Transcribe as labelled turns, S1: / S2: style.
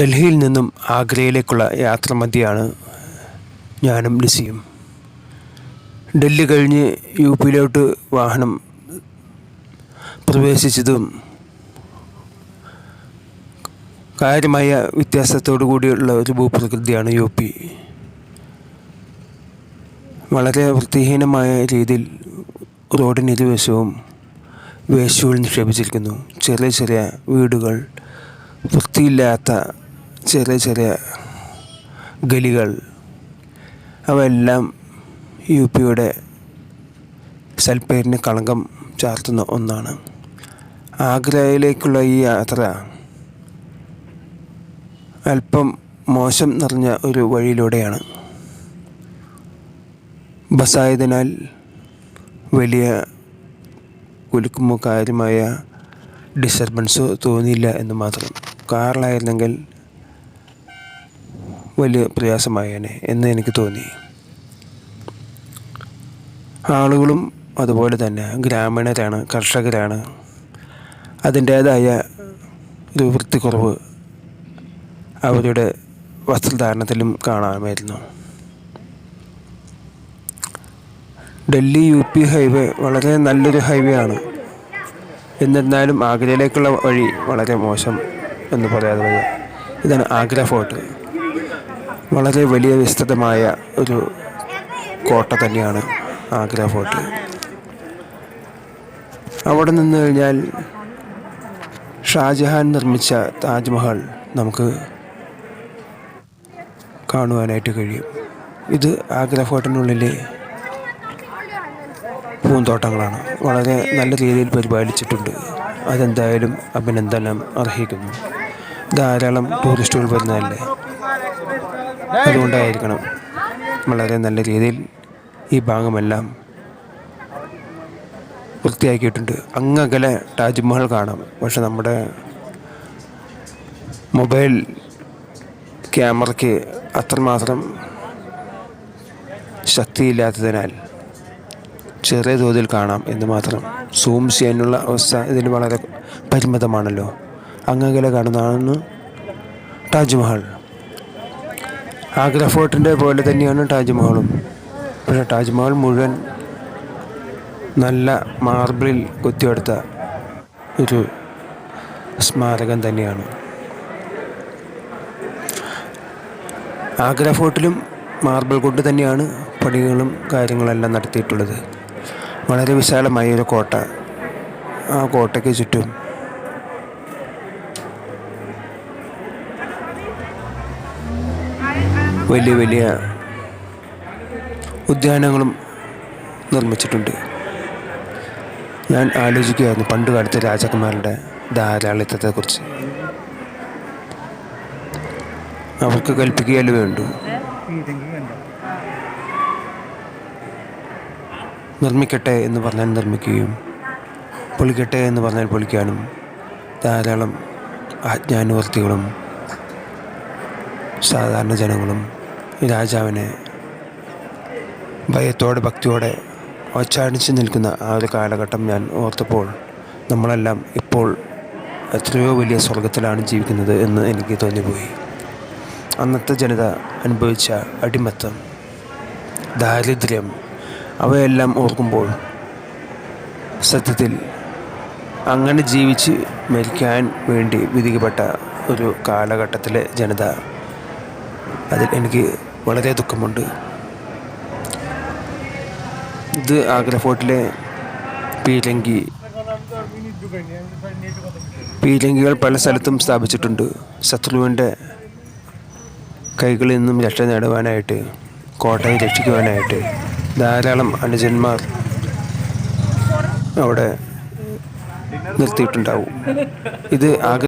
S1: ഡൽഹിയിൽ നിന്നും ആഗ്രയിലേക്കുള്ള യാത്ര മധ്യയാണ് ഞാനും ലിസിയും. ഡൽഹി കഴിഞ്ഞ് യു പിയിലോട്ട് വാഹനം പ്രവേശിച്ചതും കാര്യമായ വ്യത്യാസത്തോടു കൂടിയുള്ള ഒരു ഭൂപ്രകൃതിയാണ് യു പി വളരെ വൃത്തിഹീനമായ രീതിയിൽ റോഡിനിരുവശവും വേസ്റ്റുകൾ നിക്ഷേപിച്ചിരിക്കുന്നു. ചെറിയ ചെറിയ വീടുകൾ വൃത്തിയില്ലാത്ത ചെറിയ ചെറിയ ഗലികൾ. അവയെല്ലാം യു പിയുടെ സൽപ്പേരിന് കളങ്കം ചാർത്തുന്ന ഒന്നാണ്. ആഗ്രയിലേക്കുള്ള ഈ യാത്ര അല്പം മോശം നിറഞ്ഞ ഒരു വഴിയിലൂടെയാണ്. ബസ്സായതിനാൽ വലിയ കുലുക്കുമോ കാര്യമായ ഡിസ്റ്റർബൻസോ തോന്നിയില്ല എന്ന് മാത്രം. കാറിലായിരുന്നെങ്കിൽ വലിയ പ്രയാസമായേനെ എന്ന് എനിക്ക് തോന്നി. ആളുകളും അതുപോലെ തന്നെ ഗ്രാമീണരാണ് കർഷകരാണ്. അതിന്റേതായ ഒരു വൃത്തിക്കുറവ് അവരുടെ വസ്ത്രധാരണത്തിലും കാണാമായിരുന്നു. ഡൽഹി യു പി ഹൈവേ വളരെ നല്ലൊരു ഹൈവേ ആണ്. എന്നിരുന്നാലും ആഗ്രയിലേക്കുള്ള വഴി വളരെ മോശം എന്ന് പറയാതെ ഇതാണ് ആഗ്ര ഫോർട്ട്. വളരെ വലിയ വിസ്തൃതമായ ഒരു കോട്ട തന്നെയാണ് ആഗ്ര ഫോർട്ട്. അവിടെ നിന്ന് കഴിഞ്ഞാൽ ഷാജഹാൻ നിർമ്മിച്ച താജ്മഹൽ നമുക്ക് കാണുവാനായിട്ട് കഴിയും. ഇത് ആഗ്ര ഫോർട്ടിനുള്ളിലെ പൂന്തോട്ടങ്ങളാണ്. വളരെ നല്ല രീതിയിൽ പരിപാലിച്ചിട്ടുണ്ട്. അതെന്തായാലും അഭിനന്ദനം അർഹിക്കുന്നു. ധാരാളം ടൂറിസ്റ്റുകൾ വരുന്നതല്ലേ? അതുകൊണ്ടായിരിക്കണം വളരെ നല്ല രീതിയിൽ ഈ ഭാഗമെല്ലാം വൃത്തിയാക്കിയിട്ടുണ്ട്. അങ്ങകലെ താജ്മഹൽ കാണാം. പക്ഷെ നമ്മുടെ മൊബൈൽ ക്യാമറയ്ക്ക് അത്രമാത്രം ശക്തിയില്ലാത്തതിനാൽ ചെറിയ തോതിൽ കാണാം എന്ന് മാത്രം സൂം ചെയ്യാനുള്ള അവസ്ഥ ഇതിന് വളരെ പരിമിതമാണല്ലോ. അങ്ങകലെ കാണുന്നതാണ് താജ്മഹൽ. ആഗ്ര ഫോർട്ടിന്റെ പോലെ തന്നെയാണ് താജ്മഹലും. പക്ഷേ താജ്മഹൽ മുഴുവൻ നല്ല മാർബിളിൽ കൊത്തിയെടുത്ത ഒരു സ്മാരകം തന്നെയാണ്. ആഗ്ര ഫോർട്ടിലും മാർബിൾ കൊണ്ട് തന്നെയാണ് പണികളും കാര്യങ്ങളെല്ലാം നടത്തിയിട്ടുള്ളത്. വളരെ വിശാലമായ ഒരു കോട്ട. ആ കോട്ടയ്ക്ക് ചുറ്റും വലിയ വലിയ ഉദ്യാനങ്ങളും നിർമ്മിച്ചിട്ടുണ്ട്. ഞാൻ ആലോചിക്കുകയായിരുന്നു പണ്ട് കാലത്തെ രാജകുമാരുടെ ധാരാളിത്തത്തെക്കുറിച്ച്. അവർക്ക് കൽപ്പിക്കുകയല്ലേ വേണ്ടു? നിർമ്മിക്കട്ടെ എന്ന് പറഞ്ഞാൽ നിർമ്മിക്കുകയും പൊളിക്കട്ടെ എന്ന് പറഞ്ഞാൽ പൊളിക്കാനും ധാരാളം ആജ്ഞാനുവർത്തികളും സാധാരണ ജനങ്ങളും രാജാവിനെ ഭയത്തോടെ ഭക്തിയോടെ ഒച്ചാടിച്ച് നിൽക്കുന്ന ആ ഒരു കാലഘട്ടം ഞാൻ ഓർത്തപ്പോൾ നമ്മളെല്ലാം ഇപ്പോൾ എത്രയോ വലിയ സ്വർഗത്തിലാണ് ജീവിക്കുന്നത് എന്ന് എനിക്ക് തോന്നിപ്പോയി. അന്നത്തെ ജനത അനുഭവിച്ച അടിമത്തം ദാരിദ്ര്യം അവയെല്ലാം ഓർക്കുമ്പോൾ സത്യത്തിൽ അങ്ങനെ ജീവിച്ച് മരിക്കാൻ വേണ്ടി വിധിക്കപ്പെട്ട ഒരു കാലഘട്ടത്തിലെ ജനത അതിൽ എനിക്ക് വളരെ ദുഃഖമുണ്ട്. ഇത് ആഗ്ര ഫോർട്ടിലെ പീരങ്കി പീരങ്കികൾ പല സ്ഥലത്തും സ്ഥാപിച്ചിട്ടുണ്ട്. ശത്രുവിന്റെ കൈകളിൽ നിന്നും രക്ഷ നേടുവാനായിട്ട് കോട്ടയെ രക്ഷിക്കുവാനായിട്ട് ധാരാളം അനുജന്മാർ അവിടെ നിർത്തിയിട്ടുണ്ടാവും. ഇത് ആഗ്ര